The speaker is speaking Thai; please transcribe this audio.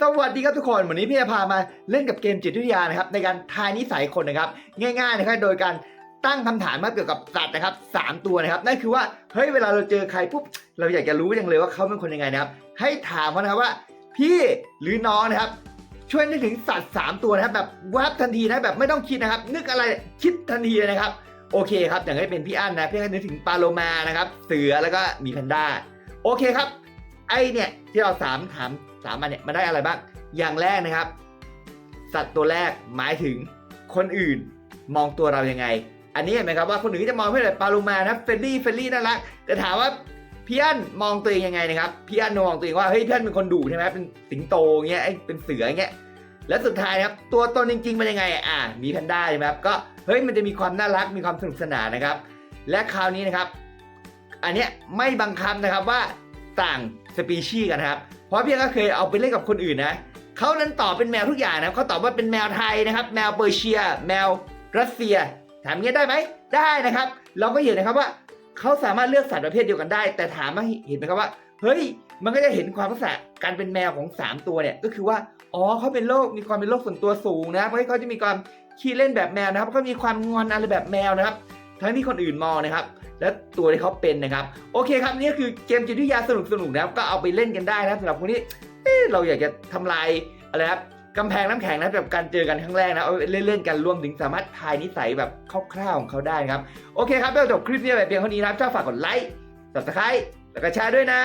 สวัสดีครับทุกคน วันนี้พี่จะพามาเล่นกับเกมจิตวิทยานะครับในการทายนิสัยคนนะครับ ง่ายๆนะครับโดยการตั้งคำถามมาเกี่ยวกับสัตว์นะครับสามตัวนะครับนั่นคือว่าเฮ้ยเวลาเราเจอใครปุ๊บเราอยากจะรู้จังเลยว่าเขาเป็นคนยังไงนะครับให้ถามเขานะครับว่า พี่หรือน้องนะครับช่วยนึกถึงสัตว์ 3 ตัวนะครับแบบวับทันทีนะแบบไม่ต้องคิดนะครับ นึกอะไรคิดทันทีเลยนะครับ โอเคครับอย่างให้เป็นพี่อั้นนะพี่อั้นนึกถึงปลาโลมานะครับเสือแล้วก็มีแพนด้าโอเคครับ ไอเนี่ยที่เราสามถามสามมาเนี่ยมันได้อะไรบ้าง อย่างแรกนะครับ สัตว์ตัวแรกหมายถึงคนอื่นมองตัวเรายังไง อันนี้เห็นไหมครับว่าคนอื่นจะมองเพื่อแบบปาโลมานะเฟรนลี่เฟรนลี่น่ารักแต่ถามว่าพี่อันมองตัวเองยังไงนะครับพี่อันมองตัวเองว่าเฮ้ยพี่อันเป็นคนดุใช่ไหมเป็นสิงโตเงี้ยไอ้เป็นเสือเงี้ยและสุดท้ายครับตัวตนจริงๆมันยังไงอ่ามีแพนด้าใช่ไหมครับก็เฮ้ยมันจะมีความน่ารักมีความสนุกสนานนะครับ และคราวนี้นะครับ อันเนี้ยไม่บังคับนะครับว่าต่าง สปีชีส์กันนะครับ เพราะพี่ก็เคยเอาไปเล่นกับคนอื่นนะเขานั้นตอบเป็นแมวทุกอย่างนะครับเขาตอบว่าเป็นแมวไทยนะครับ แมวเปอร์เซีย แมวรัสเซีย ถามเงี้ยได้ไหมได้นะครับ เราก็เห็นนะครับว่าเขาสามารถเลือกสัตว์ประเภทเดียวกันได้ แต่ถามมาเห็นไหมครับว่าเฮ้ยมันก็จะเห็นความลักษณะการเป็นแมวของ 3 ตัวเนี่ยก็คือว่าอ๋อเขาเป็นโรคมีความเป็นโรคส่วนตัวสูงนะเพราะเขาจะมีความขี้เล่นแบบแมวนะครับเขามีความงอนอะไรแบบแมวนะครับ ทั้งที่คนอื่นมองนะครับ และตัวที่เขาเป็นนะครับ โอเคครับนี่คือเกมจิตวิทยาสนุกสนุกๆนะครับก็เอาไปเล่นกันได้นะสำหรับคนที่เราอยากจะทำลายอะไรครับกำแพงน้ำแข็งนะแบบการเจอกันครั้งแรกนะเอาเล่นๆกันรวมถึงสามารถทายนิสัยแบบคร่าวๆของเขาได้ครับโอเคครับเดี๋ยวจบคลิปนี้ไปเพียงเท่านี้นะครับถ้าฝากกดไลค์ subscribe แล้วก็แชร์ด้วยนะ